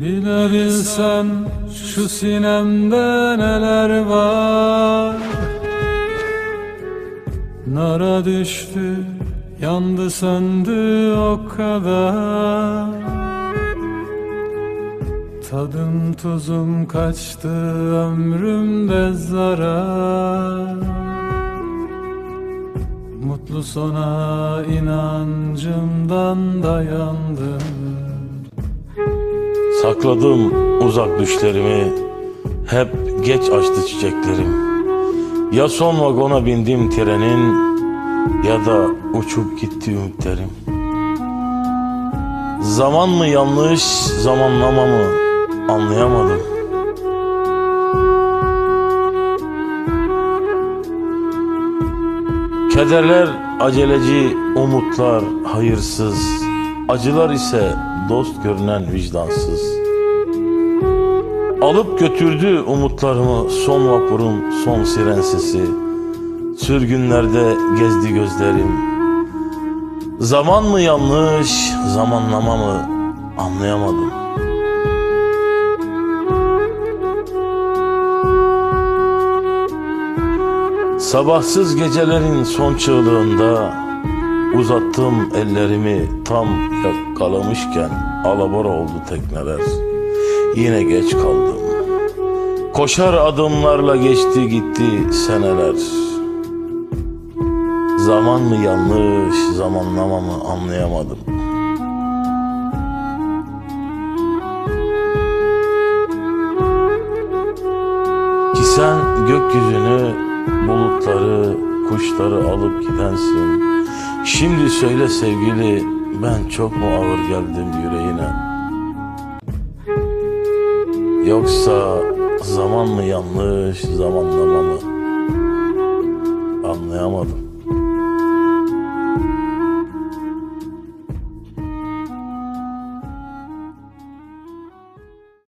Bilebilsen şu sinemde neler var? Nara düştü, yandı söndü o kadar. Tadım tuzum kaçtı ömrümde zarar. Mutlu sona inancımdan dayandım Sakladım uzak düşlerimi. Hep geç açtı çiçeklerim. Ya son vagona bindim trenin Ya da uçup gitti ümitlerim. Zaman mı yanlış zamanlama mı anlayamadım. Kederler aceleci, umutlar hayırsız, acılar ise dost görünen vicdansız. Alıp götürdü umutlarımı son vapurun son siren sesi. Sürgünlerde gezdi gözlerim. Zaman mı yanlış, zamanlama mı anlayamadım. Sabahsız gecelerin son çığlığında Uzattım ellerimi tam yakalamışken Alabora oldu tekneler. Yine geç kaldım. Koşar adımlarla geçti gitti seneler. Zaman mı yanlış zamanlama mı anlayamadım. Ki sen gökyüzünü, bulutları, kuşları alıp gidensin. Şimdi söyle sevgili, ben çok mu ağır geldim yüreğine? Yoksa zaman mı yanlış, zamanlama mı? Anlayamadım.